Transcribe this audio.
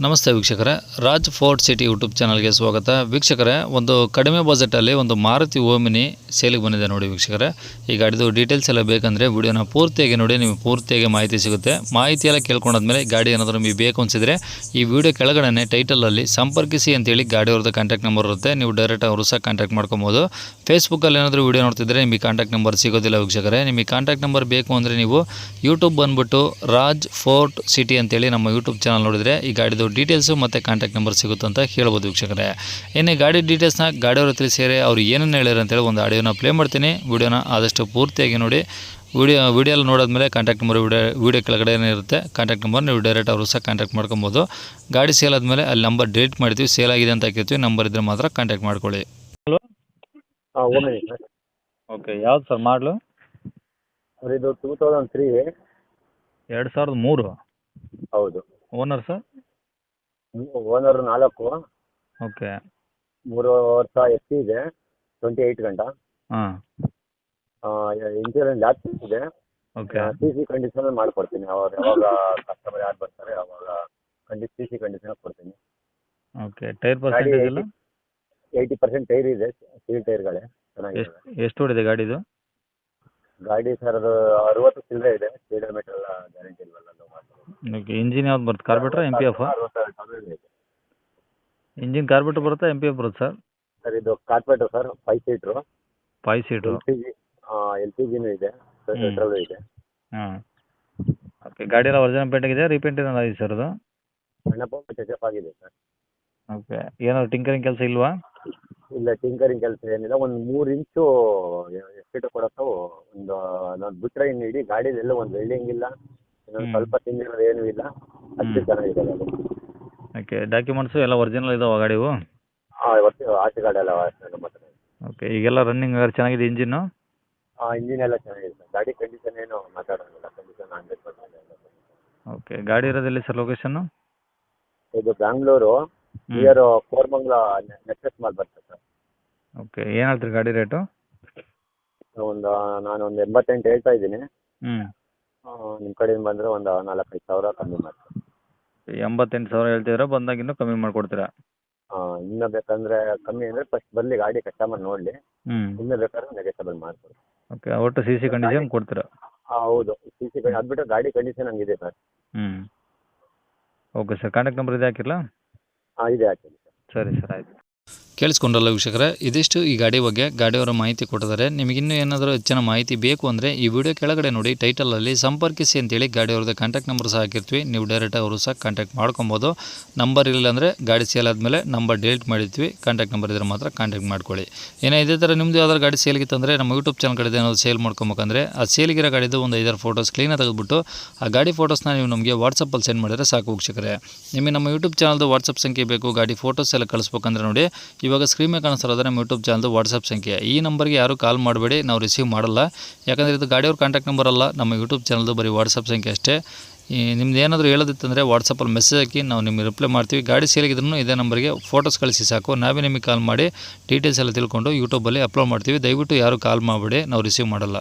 ನಮಸ್ತೆ ವೀಕ್ಷಕರೇ. Raj fort city YouTube ಚಾನಲ್ಗೆ ಸ್ವಾಗತ. ವೀಕ್ಷಕರೇ, ಒಂದು ಕಡಿಮೆ ಬಜೆಟಲ್ಲಿ ಒಂದು ಮಾರುತಿ ಓಮಿನಿ ಸೇಲಿಗೆ ಬಂದಿದೆ ನೋಡಿ ವೀಕ್ಷಕರೇ. ಈ ಗಾಡಿದು ಡೀಟೇಲ್ಸ್ ಎಲ್ಲ ಬೇಕಂದರೆ ವಿಡಿಯೋನ ಪೂರ್ತಿಯಾಗಿ ನೋಡಿ, ನಿಮಗೆ ಪೂರ್ತಿಯಾಗಿ ಮಾಹಿತಿ ಸಿಗುತ್ತೆ. ಮಾಹಿತಿ ಎಲ್ಲ ಕೇಳ್ಕೊಂಡಾದ್ಮೇಲೆ ಗಾಡಿ ಏನಾದರೂ ನಿಮಗೆ ಬೇಕು ಅನಿಸಿದರೆ ಈ ವಿಡಿಯೋ ಕೆಳಗಡೆ ಟೈಟಲಲ್ಲಿ ಸಂಪರ್ಕಿಸಿ ಅಂತೇಳಿ ಗಾಡಿಯವ್ರದ್ದು ಕಾಂಟ್ಯಾಕ್ಟ್ ನಂಬರ್ ಇರುತ್ತೆ. ನೀವು ಡೈರೆಕ್ಟ್ ಅವರು ಸಹ ಕಾಂಟ್ಯಾಕ್ಟ್ ಮಾಡ್ಕೊಬೋದು. ಫೇಸ್ಬುಕ್ಕಲ್ಲಿ ಏನಾದರೂ ವಿಡಿಯೋ ನೋಡ್ತಿದ್ರೆ ನಿಮಗೆ ಕಾಂಟ್ಯಾಕ್ಟ್ ನಂಬರ್ ಸಿಗೋದಿಲ್ಲ ವೀಕ್ಷಕರೇ. ನಿಮಗೆ ಕಾಂಟ್ಯಾಕ್ಟ್ ನಂಬರ್ ಬೇಕು ಅಂದರೆ ನೀವು ಯೂಟ್ಯೂಬ್ ಬಂದುಬಿಟ್ಟು ರಾಜ್ ಫೋರ್ಟ್ ಸಿಟಿ ಅಂತೇಳಿ ನಮ್ಮ ಯೂಟ್ಯೂಬ್ ಚಾನಲ್ ನೋಡಿದರೆ ಈ ಗಾಡಿದು ಡೀಟೇಲ್ಸು ಮತ್ತು ಕಾಂಟ್ಯಾಕ್ಟ್ ನಂಬರ್ ಸಿಗುತ್ತೆ ಅಂತ ಹೇಳ್ಬೋದು ವೀಕ್ಷಕರೇ. ಏನೇ ಗಾಡಿ ಡೀಟೇಲ್ಸ್ನ ಗಾಡಿಯವ್ರ ತಿಳಿಸಿದರೆ ಅವ್ರು ಏನೇನು ಹೇಳ್ಯಾರ ಅಂತೇಳಿ ಒಂದು ಆಡಿಯೋನ ಪ್ಲೇ ಮಾಡ್ತೀನಿ. ವೀಡಿಯೋನ ಆದಷ್ಟು ಪೂರ್ತಿಯಾಗಿ ನೋಡಿ. ವಿಡಿಯೋ ವೀಡಿಯೋಲ್ಲಿ ನೋಡಿದ್ಮೇಲೆ ಕಾಂಟ್ಯಾಕ್ಟ್ ನಂಬರ್ ವಿಡಿಯೋ ವೀಡಿಯೋ ಕೆಳಗಡೆ ಇರುತ್ತೆ. ಕಾಂಟ್ಯಾಕ್ಟ್ ನಂಬರ್ ನೀವು ಡೈರೆಕ್ಟ್ ಅವರು ಸಹ ಕಾಂಟ್ಯಾಕ್ಟ್ ಮಾಡ್ಕೊಬೋದು. ಗಾಡಿ ಸೇಲ್ ಆದಮೇಲೆ ಅಲ್ಲಿ ನಂಬರ್ ಡಿಲೀಟ್ ಮಾಡ್ತೀವಿ ಸೇಲ್ ಆಗಿದೆ ಅಂತ ಹಾಕಿರ್ತೀವಿ ನಂಬರ್ ಇದ್ದರೆ ಮಾತ್ರ ಕಾಂಟ್ಯಾಕ್ಟ್ ಮಾಡ್ಕೊಳ್ಳಿ. ಹಾಂ ಓಮಿನಿ ಸರ್. ಓಕೆ ಯಾವ್ದು ಸರ್ ಮಾಡಲು? ಸರ್ ಇದು ಟೂ ತೌಸಂಡ್ ತ್ರೀ ಎರಡು ಸಾವಿರದ ಮೂರು. ಹೌದು. Owner sir? ಓನರ್ ನಾಲ್ಕು. ಓಕೆ. ಮೂರು ವರ್ಷ ಎಸ್ ಟಿ ಇದೆ ಟ್ವೆಂಟಿ ಏಯ್ಟ್ ಗಂಟ. ಹಾಂ. ಇನ್ಶೂರೆನ್ಸ್ ಜಾಸ್ತಿ ಇದೆ. ಓಕೆ. ಸಿ ಸಿ ಕಂಡೀಷನ್ ಮಾಡಿಕೊಡ್ತೀನಿ. ಅವಾಗ ಯಾವಾಗ ಕಸ್ಟಮರ್ ಯಾರು ಬರ್ತಾರೆ ಅವಾಗ ಕಂಡಿ ಸಿ ಸಿ ಕಂಡೀಷನ್ ಕೊಡ್ತೀನಿ. ಓಕೆ. ಟೈರ್ ಪರ್ಸೆಂಟೇಜ್ ಎಲ್ಲ? ಏಯ್ಟಿ ಪರ್ಸೆಂಟ್ ಟೈರ್ ಇದೆ ಸೀಲ್ ಟೈರ್ಗಳೇ ಚೆನ್ನಾಗಿದೆ. ಎಷ್ಟು ಓಡಿದೆ ಗಾಡಿದು? ಗಾಡಿ ಸರ್ ಅದು ಅರವತ್ತು ಚಿಲ್ಲರೆ ಇದೆ ಕಿಲೋಮೀಟರ್ ಎಲ್ಲ ಗ್ಯಾರಂಟಿ ಇಲ್ವಲ್ಲ ಅದು. ಓಕೆ ಇಂಜಿನ್ ಯಾವ್ದು ಬರುತ್ತೆ? Carburettor M P F engine carburettor ಬರುತ್ತಾ ಎಂ ಪಿ ಎಫ್ ಬರುತ್ತೆ ಸರ್? ಸರ್ ಇದು carpet sir five seater five seater L P G L P ಜಿನೂ ಇದೆ. ಪೆಟ್ರೋಲು ಇದೆ. ಹಾಂ. ಓಕೆ ಗಾಡಿ ಎಲ್ಲ ಒರಿಜಿನಲ್ ಪೇಂಟ್ ಆಗಿದೆ ರೀಪೇಂಟ್ ಏನಾದ್ರು ಆಗಿದೆ ಸರ್ ಅದು? ಸಣ್ಣ ಆಗಿದೆ ಸರ್. ಓಕೆ ಏನಾದ್ರು ಟಿಂಕರಿಂಗ್ ಕೆಲಸ ಇಲ್ವಾ? ಇಲ್ಲ ಟಿಂಕರಿಂಗ್ ಕೆಲಸ ಏನಿಲ್ಲ. ಒಂದು ಮೂರು ಇಂಚು ಎಸ್ಪೀಟು ಕೊಡೋದು ಒಂದು ನಾನು ಬಿಟ್ಟರೆ ಇನ್ನು ಇಡೀ ಗಾಡಿದೆಲ್ಲ ಎಲ್ಲ ಒಂದು ವೆಲ್ಡಿಂಗ್ ಇಲ್ಲ. ಸ್ವಲ್ಪ ತಿಂದಿರೋದು ಏನೂ ಇಲ್ಲ. ಅಷ್ಟು. ಚೆನ್ನಾಗಿದೆ ಓಕೆ ಡಾಕ್ಯುಮೆಂಟ್ಸ್ ಎಲ್ಲ ಒರಿಜಿನಲ್ ಇದಾವೆ ಗಾಡಿವು ಹಾಂ ಇವತ್ತು ಆಚೆ ಗಾಡಿ ಎಲ್ಲ ನಮ್ಮ ಹತ್ರ. ಓಕೆ ಈಗೆಲ್ಲ ರನ್ನಿಂಗ್ ಚೆನ್ನಾಗಿದೆ ಇಂಜಿನ್ನು ಹಾಂ ಇಂಜಿನ್ ಎಲ್ಲ ಚೆನ್ನಾಗಿದೆ ಸರ್. ಗಾಡಿ ಕಂಡೀಷನ್ ಏನು ಮಾತಾಡೋಂಗಿಲ್ಲ ಕಂಡೀಷನ್ ಹಂಡ್ರೆಡ್ ಪರ್ಸೆಂಟ್ ಓಕೆ ಗಾಡಿ ಇರೋದೆಲ್ಲಿ ಸರ್ ಲೊಕೇಶನ್ ಇದು Bangalore near Koramangala Nexus mall ಬರ್ತದೆ ಸರ್. ಓಕೆ ಏನು ಹೇಳ್ತೀರಿ ಗಾಡಿ ರೇಟು ಒಂದು ನಾನು ಒಂದು ಎಂಬತ್ತೆಂಟು ಹೇಳ್ತಾ ಇದ್ದೀನಿ. ಹ್ಞೂ ನಿಮ್ಮ ಕಡೆಯಿಂದ ಬಂದ್ರೆ ಒಂದು ನಾಲ್ಕೈದು ಸಾವಿರ ಕಮ್ಮಿ ಮಾಡ್ತೀನಿ. ಎಂಬತ್ತೆಂಟು ಸಾವಿರ ಹೇಳ್ತಿದ್ದೀರಾ ಬಂದಾಗ ಇನ್ನೂ ಕಮ್ಮಿ ಮಾಡಿಕೊಡ್ತೀರಾ? ಹಾಂ ಇನ್ನೂ ಬೇಕಂದರೆ ಕಮ್ಮಿ ಅಂದ್ರೆ ಫಸ್ಟ್ ಬರ್ಲಿ ಗಾಡಿ ಕಸ್ಟಮರ್ ನೋಡಲಿ. ಹ್ಞೂ ಇನ್ನೂ ಬೇಕಾದ್ರೆ ನೆಗೆಸಬಲ್ ಮಾಡ್ಕೊಡಿ. ಓಕೆ ಒಟ್ಟು ಸಿ ಸಿ ಕಂಡೀಷನ್ ಕೊಡ್ತೀರಾ? ಹಾಂ ಹೌದು. ಸಿ ಸಿ ಅದು ಬಿಟ್ಟು ಗಾಡಿ ಕಂಡೀಷನ್ ಹಂಗಿದೆ ಸರ್ ಹ್ಞೂ ಓಕೆ ಸರ್ ಕಾಂಟ್ಯಾಕ್ಟ್ ನಂಬರ್ ಇದೆ ಹಾಕಿರಲಾ? ಹಾಂ ಇದೆ ಹಾಕಿ ಸರಿ ಸರ್ ಆಯಿತು. ಕೇಳಿಸ್ಕೊಂಡ್ರಲ್ಲ ವೀಕ್ಷಕರೇ, ಇದಿಷ್ಟು ಈ ಗಾಡಿ ಬಗ್ಗೆ ಗಾಡಿಯವರ ಮಾಹಿತಿ ಕೊಟ್ಟಿದ್ದಾರೆ. ನಿಮಗೆ ಇನ್ನೂ ಏನಾದರೂ ಹೆಚ್ಚಿನ ಮಾಹಿತಿ ಬೇಕು ಅಂದರೆ ಈ ವಿಡಿಯೋ ಕೆಳಗಡೆ ನೋಡಿ ಟೈಟಲಲ್ಲಿ ಸಂಪರ್ಕಿಸಿ ಅಂತೇಳಿ ಗಾಡಿಯವ್ರದ್ದು ಕಾಂಟ್ಯಾಕ್ಟ್ ನಂಬರ್ ಸಹ ಹಾಕಿರ್ತೀವಿ. ನೀವು ಡೈರೆಕ್ಟ್ ಅವರು ಸಹ ಕಾಂಟ್ಯಾಕ್ಟ್ ಮಾಡ್ಕೊಬೋದು. ನಂಬರ್ ಇಲ್ಲ ಅಂದರೆ ಗಾಡಿ ಸೇಲ್ ಆದಮೇಲೆ ನಂಬರ್ ಡಿಲೀಟ್ ಮಾಡಿರ್ತೀವಿ. ಕಾಂಟ್ಯಾಕ್ಟ್ ನಂಬರ್ ಇದ್ರೆ ಮಾತ್ರ ಕಾಂಟ್ಯಾಕ್ಟ್ ಮಾಡ್ಕೊಳ್ಳಿ. ಏನೋ ಇದೇ ಥರ ನಿಮ್ಮದು ಯಾವ್ದಾದ್ರು ಗಾಡಿ ಸೇಲ್ಗಿತ್ತಂದರೆ ನಮ್ಮ ಯೂಟ್ಯೂಬ್ ಚಾನಲ್ ಕಡೆ ಏನಾದರೂ ಸೇಲ್ ಮಾಡ್ಕೊಬೇಕಂದ್ರೆ ಆ ಸೇಲ್ಗಿರೋ ಗಾಡಿದು ಒಂದು ಐದಾರು ಫೋಟೋಸ್ ಕ್ಲೀನಾಗಿ ತೆಗೆದುಬಿಟ್ಟು ಆ ಗಾಡಿ ಫೋಟೋಸ್ನ ನೀವು ನಮಗೆ ವಾಟ್ಸಪ್ಪಲ್ಲಿ ಸೆಂಡ್ ಮಾಡಿದರೆ ಸಾಕು ವೀಕ್ಷಕರೇ. ನಿಮಗೆ ನಮ್ಮ ಯೂಟ್ಯೂಬ್ ಚಾನಲ್ದು ವಾಟ್ಸಪ್ ಸಂಖ್ಯೆ ಬೇಕು, ಗಾಡಿ ಫೋಟೋಸ್ ಎಲ್ಲ ಕಳಿಸ್ಬೇಕಂದ್ರೆ ನೋಡಿ ಇವಾಗ ಸ್ಕ್ರೀನ್ ಮೇಲೆ ಕಾಣಿಸ್ತಾರೆ ನಮ್ಮ ಯೂಟ್ಯೂಬ್ ಚಾನಲ್ದು ವಾಟ್ಸಪ್ ಸಂಖ್ಯೆ. ಈ ನಂಬರ್ಗೆ ಯಾರು ಕಾಲ್ ಮಾಡಬೇಡಿ, ನಾವು ರಿಸೀವ್ ಮಾಡಲ್ಲ. ಯಾಕಂದರೆ ಇದು ಗಾಡಿಯವ್ರ ಕಾಂಟ್ಯಾಕ್ಟ್ ನಂಬರ್ ಅಲ್ಲ, ನಮ್ಮ ಯೂಟ್ಯೂಬ್ ಚಾನಲ್ದು ಬರೀ ವಾಟ್ಸಪ್ ಸಂಖ್ಯೆ ಅಷ್ಟೇ. ಈ ನಿಮ್ದು ಏನಾದರೂ ಹೇಳೋದಿತ್ತಂದರೆ ವಾಟ್ಸಪ್ಪಲ್ಲಿ ಮೆಸೇಜ್ ಹಾಕಿ ನಾವು ನಿಮಗೆ ರಿಪ್ಲೈ ಮಾಡ್ತೀವಿ. ಗಾಡಿ ಸೇಲಿಗಿದ್ರೂ ಇದೇ ನಂಬರ್ಗೆ ಫೋಟೋಸ್ ಕಳಿಸಿ ಸಾಕು. ನಾವೇ ನಿಮಗೆ ಕಾಲ್ ಮಾಡಿ ಡೀಟೇಲ್ಸ್ ಎಲ್ಲ ತಿಳ್ಕೊಂಡು ಯೂಟ್ಯೂಬಲ್ಲಿ ಅಪ್ಲೋಡ್ ಮಾಡ್ತೀವಿ. ದಯವಿಟ್ಟು ಯಾರು ಕಾಲ್ ಮಾಡಬೇಡಿ, ನಾವು ರಿಸೀವ್ ಮಾಡಲ್ಲ.